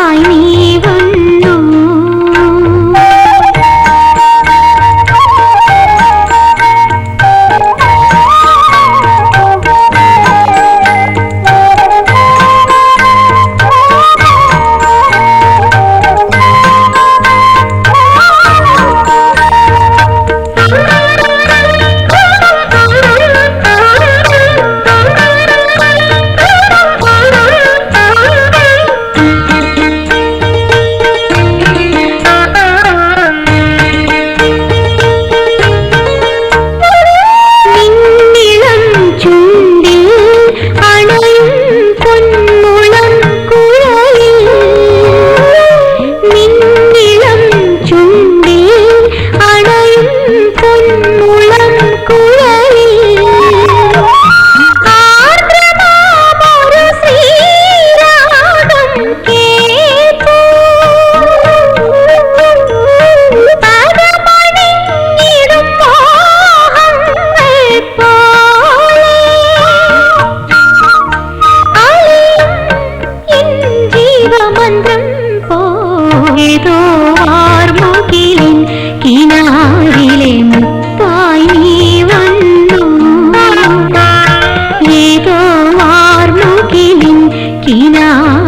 தாய்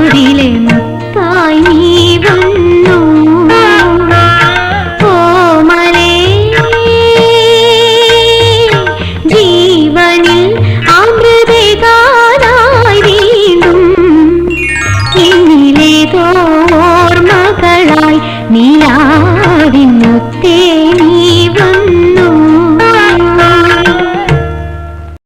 ഊരിലെ മുത്തായി വന്നു ഓമലേ ജീവനിൽ അമൃതകാലായി വീണ്ടും ഓർമ്മകളായി നീലാ